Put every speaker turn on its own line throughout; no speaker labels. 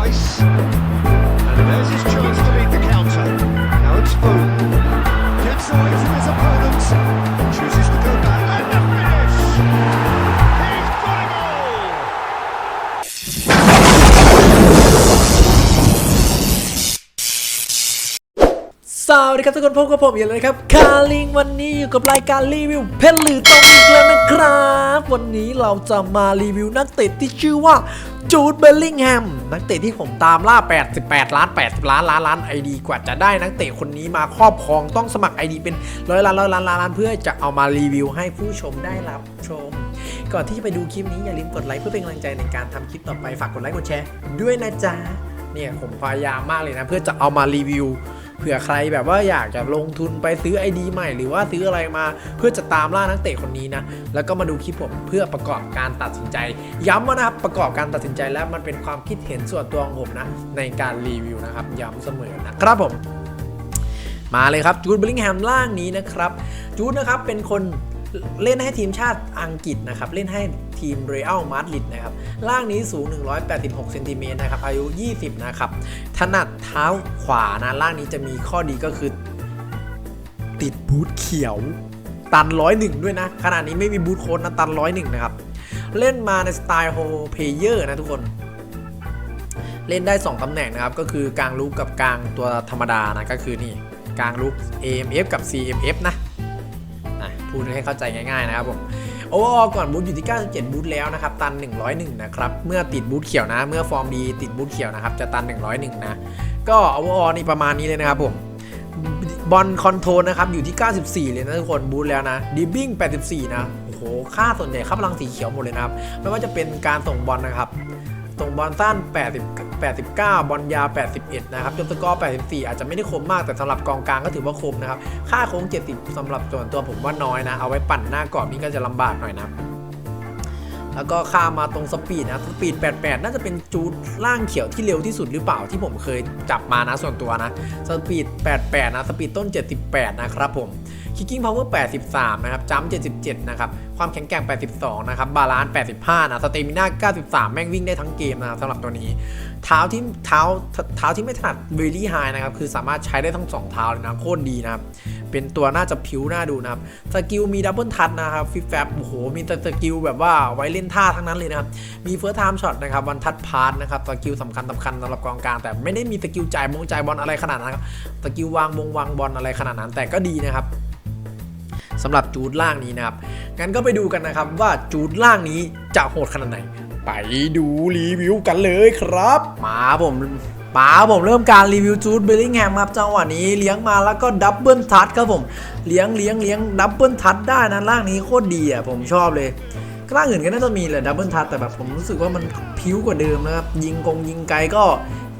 Rice. And there's his chance to lead the counter. Now it's Foden.
วัสดีครับทุกคนพบกับผมอย่างเลยครับคาลิงวันนี้อยู่กับรายการรีวิวเพชรหรือตองอีกแล้วนะครับ วันนี้เราจะมารีวิวนักเตะที่ชื่อว่าจูดเบลลิงแฮมนักเตะที่ผมตามล่า 88 ล้าน 80 ล้านล้านล้านไอดีกว่าจะได้นักเตะคนนี้มาครอบครองต้องสมัคร ID เป็นร้อยล้านร้อยล้านล้านล้านเพื่อจะเอามารีวิวให้ผู้ชมได้รับชม ก่อนที่จะไปดูคลิปนี้อย่าลืมกดไลค์เพื่อเป็นกำลังใจในการทำคลิปต่อไปฝากกดไลค์กดแชร์ด้วยนะจ๊ะเนี่ยผมพยายามมากเลยนะเพื่อจะเอามารีวิว เผื่อใครแบบว่าอยากจะลงทุนไปซื้อ ID ใหม่ หรือว่าซื้ออะไรมาเพื่อจะตามล่านักเตะคนนี้นะ แล้วก็มาดูคลิปผมเพื่อประกอบการตัดสินใจ ย้ำว่านะครับประกอบการตัดสินใจแล้วมันเป็นความคิดเห็นส่วนตัวของผมนะในการรีวิวนะครับย้ำเสมอนะครับผม มาเลยครับจูดบลลิงแฮมล่างนี้นะครับจูดนะครับเป็นคนเล่นให้ทีมชาติอังกฤษนะครับเล่นให้ ทีมเรอัลมาดริดนะครับล่างนี้สูง 186เซนติเมตรนะครับอายุ 20 นะครับถนัดเท้าขวานะล่างนี้จะมีข้อดีก็คือ ติดบูทเขียวตันร้อยหนึ่งด้วยนะ ขนาดนี้ไม่มีบูทโค้ดนะตันร้อยหนึ่งนะครับ เล่นมาในสไตล์โฮเพเยอร์นะทุกคน เล่นได้ 2 ตำแหน่งนะครับ ก็คือกลางลุกกับกลางตัวธรรมดานะ ก็คือนี่กลางลุก AMF กับ CMF นะอะพูดให้เข้าใจง่ายๆนะครับผม โอเวอร์ก่อนบูทอยู่ที่ 97 บูทแล้วนะครับ ตัน 101 นะครับ เมื่อติดบูทเขียวนะ เมื่อฟอร์มดีติดบูทเขียวนะครับ จะตัน 101 นะ ก็โอเวอร์นี่ประมาณนี้เลยนะครับผม บอลคอนโทรลนะครับ อยู่ที่ 94 เลยนะทุกคน บูทแล้วนะ ดิบิ้ง 84 นะ โอ้โห ค่าส่วนใหญ่ค่าพลังสีเขียวหมดเลยนะครับ ไม่ว่าจะเป็นการส่งบอลนะครับ ส่งบอลสั้น 80 89 บอลยาว 81 นะครับจนสกอร์ 84 อาจจะไม่ได้คมมากแต่สำหรับกองกลางก็ถือว่าคมนะครับ ค่าโค้ง 70สำหรับส่วนตัวผมว่าน้อยนะ เอาไว้ปั่นหน้ากรอบนี่ก็จะลำบากหน่อยนะแล้วก็ข้ามมาตรงสปีดนะ สปีด 88 น่าจะเป็นจูดล่างเขียวที่เร็วที่สุดหรือเปล่าที่ผมเคยจับมานะส่วนตัวนะ สปีด 88 นะ สปีดต้น 78 นะครับผม Kicking Power 83 นะครับจัม77 นะครับ ความแข็งแกร่ง 82 นะครับ บาลานซ์ 85 นะ สเตมิน่า 93 แม่งวิ่งได้ทั้งเกมนะครับสำหรับตัวนี้ เท้าที่เท้าเท้าที่ไม่ถนัด very high นะครับ คือสามารถใช้ได้ทั้ง 2 เท้าเลยนะ โคตรดีนะครับ เป็นตัวน่าจะผิวน่าดูนะครับ สกิลมีดับเบิลทัชนะครับ ฟิฟแฟบโอ้โห มีแต่สกิลแบบว่าไว้เล่นท่าทั้งนั้นเลยนะครับ มีเฟิร์สไทม์ช็อตนะครับ วันทัชพาร์นะครับ สกิลสำคัญสำคัญสำหรับกองกลาง แต่ไม่ได้มีสกิลจ่ายมงจ่ายบอลอะไรขนาดนั้นครับ สกิลวางมงวางบอลอะไรขนาดนั้น แต่ก็ดีนะครับ สำหรับจูดล่างนี้นะครับ งั้นก็ไปดูกันนะครับว่าจูดล่างนี้จะโหดขนาดไหน ไปดูรีวิวกันเลยครับ มาผมมาผมเริ่มการรีวิวจูดเบลลิงแฮมครับจังหวะนี้เลี้ยงมาแล้วก็ดับเบิลทัชครับผมเลี้ยงเลี้ยงเลี้ยงดับเบิลทัชได้นะล่างนี้โคตรดีอะผมชอบเลยล่างอื่นก็น่าจะมีแหละดับเบิลทัชแต่แบบผมรู้สึกว่ามันพิ้วกว่าเดิมนะครับยิงกงยิงไกลก็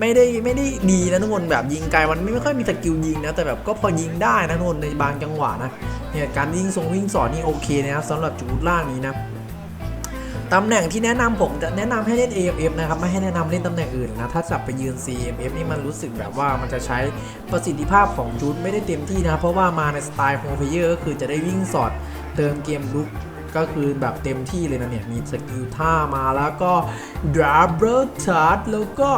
ไม่ได้ไม่ได้ดีนะทุกคนแบบยิงไกลมันไม่ค่อยมีสกิลยิงนะแต่แบบก็พอยิงได้นะทุกคนในบางจังหวะนะเนี่ยการวิ่งทรงวิ่งสอนนี่โอเคนะครับสำหรับจูดล่างนี้นะตำแหน่งที่แนะนำผมจะแนะนำให้เล่น AMF นะครับไม่ให้แนะนำเล่นตำแหน่งอื่นนะถ้าจับไปยืน CMF นี่มันรู้สึกแบบว่ามันจะใช้ประสิทธิภาพของจูดไม่ได้เต็มที่นะเพราะว่ามาในสไตล์โฮมเพเยอร์ก็คือจะได้วิ่งสอดเติมเกมลุกก็คือแบบเต็มที่เลยนะเนี่ยมีสกิลท่ามาแล้วก็ดับเบิลชาร์แล้วก็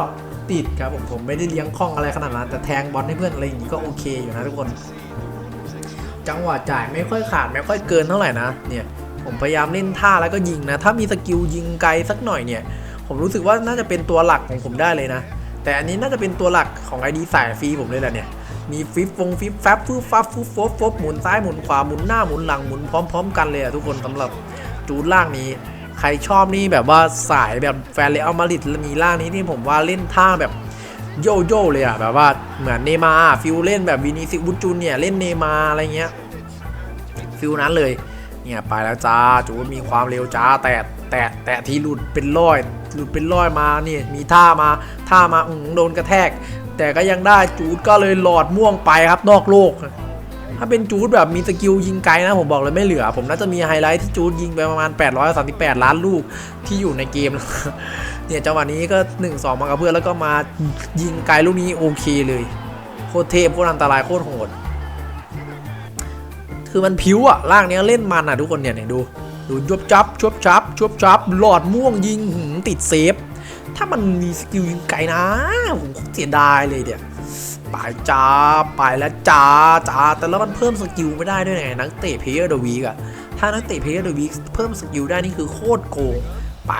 ติดครับผมผมไม่ได้เลี้ยงคล่องอะไรขนาดนั้นแต่แทงบอลให้เพื่อนอะไรอย่างนี้ก็โอเคอยู่นะทุกคน จังหวะจ่ายไม่ค่อยขาดไม่ค่อยเกินเท่าไหร่นะเนี่ยผมพยายามเล่นท่าแล้วก็ยิงนะ ถ้ามีสกิลยิงไกลสักหน่อยเนี่ย ผมรู้สึกว่าน่าจะเป็นตัวหลักของผมได้เลยนะ แต่อันนี้น่าจะเป็นตัวหลักของไอดีสายฟรีผมเลยแหละเนี่ย มีฟิปฟงฟิปแฟบฟูฟับฟูฟฟฟหมุนซ้ายหมุนขวาหมุนหน้าหมุนหลังหมุนพร้อม ๆ กันเลยอะทุกคนสำหรับจูดล่างนี้ ใครชอบนี่แบบว่าสายแบบแฟนเรอัลมาริดมีล่างนี้ที่ผมว่าเล่นท่าแบบโยโย่เลยอะแบบว่าเหมือนเนมาฟิลเล่นแบบวินิซิอุสจูเนี่ยเล่นเนมาอะไรเงี้ยฟิลนั้นเลยเนี่ยไปแล้วจ้าจูดมีความเร็วจ้าแต่แต่แต่ที่หลุดเป็นร้อย หลุดเป็นร้อยมาเนี่ยมีท่ามาท่ามาอืมโดนกระแทก แต่ก็ยังได้จูดก็เลยหลอดม่วงไปครับนอกโลก ถ้าเป็นจูดแบบมีสกิลยิงไกลนะผมบอกเลยไม่เหลือ ผมน่าจะมีไฮไลท์ที่จูดยิงไปประมาณ 838 ล้านลูกที่อยู่ในเกม เนี่ยจังหวะนี้ก็ 1-2มากับเพื่อนแล้วก็มายิงไกลลูกนี้โอเคเลยโคตรเทพโคตรอันตรายโคตรโหดคือมันผิวอะร่างเนี้ยเล่นมันอะทุกคนเนี่ยดูดูจวบจับจวบจับจวบจับหลอดม่วงยิงหืติดเซฟ ถ้ามันมีสกิลยิงไกลนะผมเสียดายเลยเดี๋ยว ไปจ้าไปแล้วจ้าจ้าแต่แล้วมันเพิ่มสกิลไม่ได้ด้วยไงนักเตะเพลเยอร์เดวีกอะถ้านักเตะเพลเยอร์เดวีกเพิ่มสกิลได้นี่คือโคตรโกงไป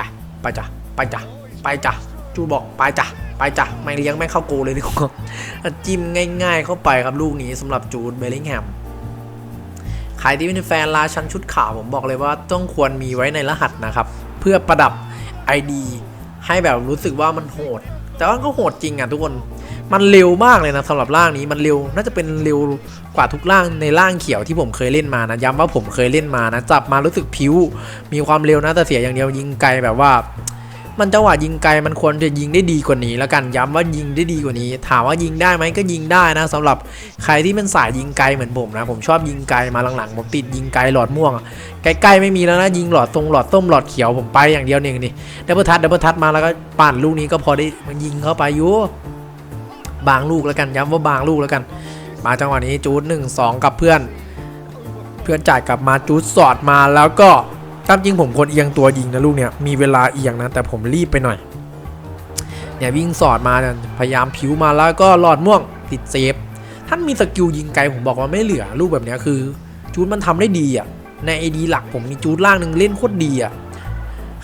ไปจ้ะไปจ้ะไปจ้ะจูบอกไปจ้ะไปจ้ะไม่เลี้ยงไม่เข้าโกเลยดีกว่าจิ้มง่าย ๆ เข้าไปครับลูกนี้สำหรับจูดเบลลิงแฮมใครที่เป็นแฟนราชันชุดขาวผมบอกเลยว่าต้องควรมีไว้ในรหัสนะครับ เพื่อประดับ ID ให้แบบรู้สึกว่ามันโหด แต่ว่าก็โหดจริงอะทุกคน มันเร็วมากเลยนะสำหรับร่างนี้มันเร็วน่าจะเป็นเร็วกว่าทุกร่างในร่างเขียวที่ผมเคยเล่นมานะย้ำว่าผมเคยเล่นมานะจับมารู้สึกผิวมีความเร็วนะแต่เสียอย่างเดียวยิงไกลแบบว่า มันจังหวะยิงไกลมันควรจะยิงได้ดีกว่านี้ แล้วกันย้ำว่ายิงได้ดีกว่านี้ ถามว่ายิงได้ไหมก็ยิงได้นะสำหรับใครที่เป็นสายยิงไกลเหมือนผมนะ ผมชอบยิงไกลมาหลังๆผมติดยิงไกลหลอดม่วงใกล้ๆไม่มีแล้วนะยิงหลอดตรงหลอดต้มหลอดเขียวผมไปอย่างเดียวเนี่ยนี่ดับเบิลทัชดับเบิลทัชมาแล้วก็ปั่นลูกนี้ก็พอได้มันยิงเข้าไปอยู่ บางลูกแล้วกันย้ำว่าบางลูกแล้วกัน มาจังหวะนี้จูดหนึ่งสองกับเพื่อน เพื่อนจ่ายกลับมาจูดสอดมาแล้วก็ตามจริงผมควรเอียงตัวยิงนะลูกเนี่ยมีเวลาเอียงนะแต่ผมรีบไปหน่อยเนี่ยวิ่งสอดมาเนี่ยพยายามผิวมาแล้วก็หลอดม่วงติดเซฟท่านมีสกิลยิงไกลผมบอกว่าไม่เหลือลูกแบบนี้คือ จูดมันทำได้ดีอะในไอดีหลักผมมีจูดล่างหนึ่งเล่นโคตรดีอะ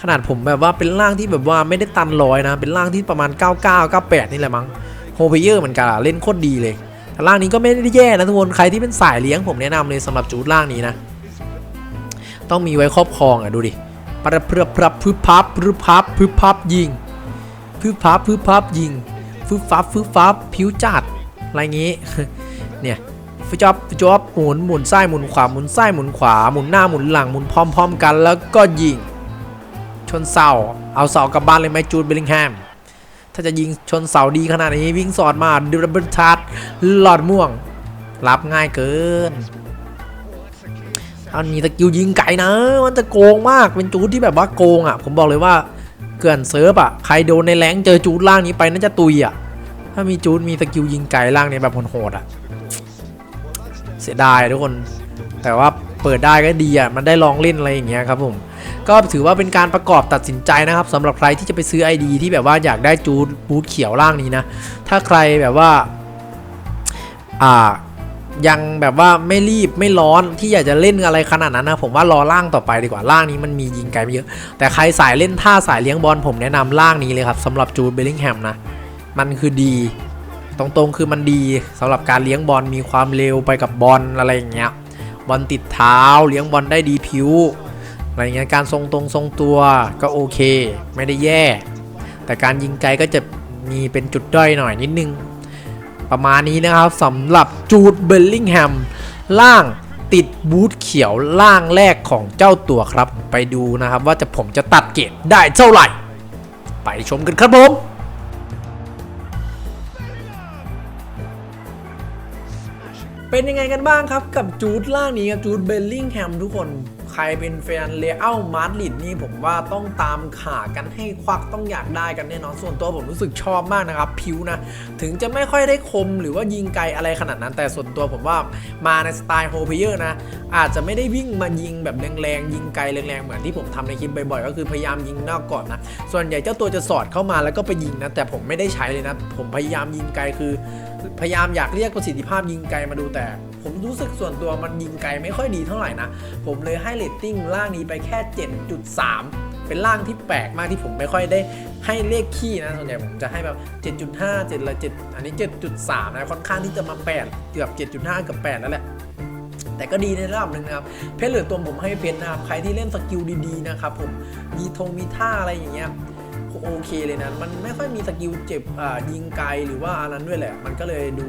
ขนาดผมแบบว่าเป็นล่างที่แบบว่าไม่ได้ตันร้อยนะ เป็นล่างที่ประมาณ 99 98 นี่แหละมั้ง โฮเพเยอร์เหมือนกันเล่นโคตรดีเลยแต่ล่างนี้ก็ไม่ได้แย่นะทุกคนใครที่เป็นสายเลี้ยงผมแนะนำเลยสำหรับจูดล่างนี้นะ ต้องมีไว้ครอบครองอะดูดิปรับปรับปรับพึบพับพึบพับพึบพับยิงพึบพับพึบพับยิงฟึบฟับฟึบฟับผิวจัดอะไรงี้เนี่ยฟึจอบฟึจอบหมุนหมุนซ้ายหมุนขวาหมุนซ้ายหมุนขวาหมุนหน้าหมุนหลังหมุนพร้อมๆกันแล้วก็ยิงชนเสาเอาเสากลับบ้านเลยไหมจูดเบลลิงแฮม ถ้าจะยิงชนเสาดีขนาดนี้วิ่งสอดมาดูดับเบิลทัชหลอดม่วง รับง่ายเกินอันนี้สกิลยิงไกลนะ มันจะโกงมากเป็นจูดที่แบบว่าโกงอะ ผมบอกเลยว่าเกินเซิร์ฟอะใครโดนในแรงเจอจูดล่างนี้ไปน่าจะตุยอะ ถ้ามีจูดมีสกิลยิงไกลล่างเนี่ยแบบโหดอะ เสียดายทุกคน แต่ว่าเปิดได้ก็ดีอะ มันได้ลองเล่นอะไรอย่างเงี้ยครับผม ก็ถือว่าเป็นการประกอบตัดสินใจนะครับสำหรับใครที่จะไปซื้อ ID ที่แบบว่าอยากได้จูดบูทเขียวล่างนี้นะ ถ้าใครแบบว่าอ่ายังแบบว่าไม่รีบไม่ร้อนที่อยากจะเล่นอะไรขนาดนั้นนะ ผมว่ารอล่างต่อไปดีกว่าล่างนี้มันมียิงไกลไม่เยอะ แต่ใครสายเล่นท่าสายเลี้ยงบอลผมแนะนำล่างนี้เลยครับสำหรับจูดเบลลิงแฮมนะ มันคือดี ตรงๆคือมันดีสำหรับการเลี้ยงบอลมีความเร็วไปกับบอลอะไรอย่างเงี้ยบอลติดเท้าเลี้ยงบอลได้ดีผิว อะไรเงี้ยการทรงตรงทรงตัวก็โอเค ไม่ได้แย่ แต่การยิงไกลก็จะมีเป็นจุดด้อยหน่อยนิดนึง ประมาณนี้นะครับสำหรับจูดเบลลิงแฮมล่างติดบูทเขียวล่างแรกของเจ้าตัวครับ ไปดูนะครับว่าจะผมจะตัดเกรดได้เท่าไหร่ ไปชมกันครับผมเป็นยังไงกันบ้างครับกับจูดล่างนี้ครับจูดเบลลิงแฮมทุกคน ครเป็นแฟนเลอ้ามาดริดนี่ผมว่าต้องตามขากันให้ควักต้องอยากได้กันแน่นอนส่วนตัวผมรู้สึกชอบมากนะครับผิวนะถึงจะไม่ค่อยได้คมหรือว่ายิงไกลอะไรขนาดนั้น แต่ส่วนตัวผมว่ามาในสไตล์โฮเพเยอร์นะอาจจะไม่ได้วิ่งมายิงแบบแรงๆยิงไกลแรงๆเหมือนที่ผมทำในคลิปบ่อยๆก็คือพยายามยิงนอกก่อนนะส่วนใหญ่เจ้าตัวจะสอดเข้ามาแล้วก็ไปยิงนะแต่ผมไม่ได้ใช้เลยนะผมพยายามยิงไกลคือ พยายามอยากเรียกประสิทธิภาพยิงไกลมาดูแต่ ผมรู้สึกส่วนตัวมันยิงไกลไม่ค่อยดีเท่าไหร่นะ ผมเลยให้เรตติ้งล่างนี้ไปแค่ 7.3 เป็นล่างที่แปลกมากที่ผมไม่ค่อยได้ให้เลขขี้นะ ส่วนใหญ่ผมจะให้แบบ 7.5 7ละ7อันนี้ 7.3 นะ ค่อนข้างที่จะมา 8 เกือบ 7.5 เกือบ8แล้วแหละแต่ก็ดีในระดับหนึ่งนะครับ เพชรเหลือตัวผมให้เพชรนะครับ ใครที่เล่นสกิลดีๆนะครับผม มีธงมีท่าอะไรอย่างเงี้ยโอเคเลยนะ มันไม่ค่อยมีสกิลเจ็บอ่ายิงไกลหรือว่าอันนั้นด้วยแหละ มันก็เลยดู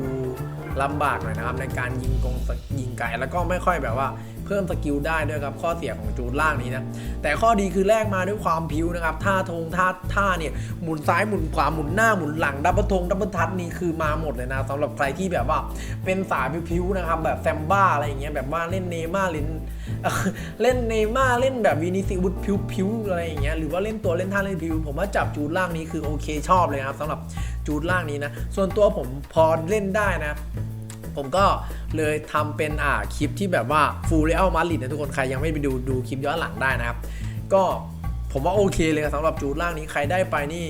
ลำบากหน่อยนะครับในการยิงกงยิงไกลแล้วก็ไม่ค่อยแบบว่าเพิ่มสกิลได้ด้วยครับข้อเสียของจูดล่างนี้นะแต่ข้อดีคือแลกมาด้วยความพิวนะครับท่าทงท่าท่าเนี่ยหมุนซ้ายหมุนขวาหมุนหน้าหมุนหลังดับเบิลทงดับเบิลทัชนี่คือมาหมดเลยนะสำหรับใครที่แบบว่าเป็นสายพิวๆนะครับแบบแซมบ้าอะไรอย่างเงี้ยแบบว่าเล่นเนม่าเล่นเล่นเนม่าเล่นแบบวินิซิวุฒพิวๆอะไรอย่างเงี้ยหรือว่าเล่นตัวเล่นท่าเล่นพิวผมว่าจับจูดล่างนี้คือโอเคชอบเลยครับสำหรับจูดล่างนี้นะส่วนตัวผมพอเล่นได้นะ ผมก็เลยทำเป็นอ่าคลิปที่แบบว่าฟูลเรอัลมาดริดนะทุกคนใครยังไม่ไปดูดูคลิปย้อนหลังได้นะครับ ก็ผมว่าโอเคเลยสำหรับจูดล่างนี้ใครได้ไปนี่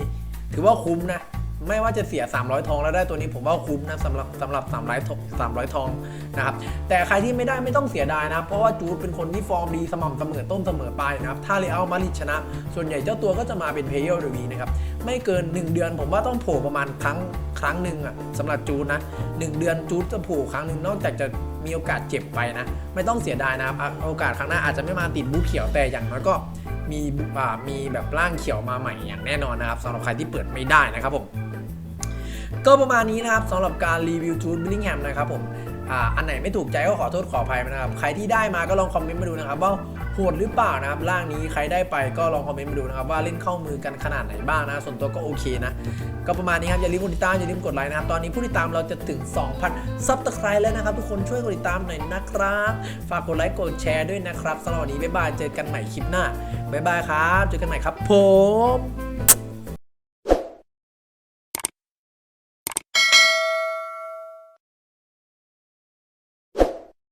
ถือว่าคุ้มนะ ไม่ว่าจะเสีย 300 ทองแล้วได้ตัวนี้ผมว่าคุ้มนะสำหรับสำหรับ 300ทอง300 ทองนะครับแต่ใครที่ไม่ได้ไม่ต้องเสียดายนะครับเพราะว่าจูดเป็นคนที่ฟอร์มดีสม่ำเสมอต้นเสมอปลายนะครับถ้าเรอัลมาดริดชนะ ส่วนใหญ่เจ้าตัวก็จะมาเป็นเพย์เยอร์ดีนะครับไม่เกิน 1 เดือนผมว่าต้องโผล่ประมาณครั้งครั้งหนึ่งอะสำหรับจูดนะ1เดือนจูดจะโผล่ครั้งหนึ่งนอกจากจะมีโอกาสเจ็บไปนะ ไม่ต้องเสียดายนะครับโอกาสครั้งหน้าอาจจะไม่มาติดบูเขียวแต่อย่างน้อยก็มีมีแบบร่างเขียวมาใหม่อย่างแน่นอนนะครับสำหรับใครที่เปิดไม่ได้นะครับผม ก็ประมาณนี้นะครับสำหรับการรีวิวจูดบิลลิงแฮมนะครับผมอ่าอันไหนไม่ถูกใจก็ขอโทษขออภัยนะครับ ใครที่ได้มาก็ลองคอมเมนต์มาดูนะครับว่าโหดหรือเปล่านะครับร่างนี้ใครได้ไปก็ลองคอมเมนต์มาดูนะครับว่าเล่นเข้ามือกันขนาดไหนบ้างนะ ส่วนตัวก็โอเคนะ ก็ประมาณนี้ครับอย่าลืมกดติดตามอย่าลืมกดไลค์นะครับ ตอนนี้ผู้ติดตามเราจะถึง 2,000 ซับสไครต์แล้วนะครับ ทุกคนช่วยกดติดตามหน่อยนะครับ ฝากกดไลค์กดแชร์ด้วยนะครับสำหรับวันนี้บ๊ายบายเจอกันใหม่คลิปหน้าบ๊ายบายครับเจอกันใหม่ครับผม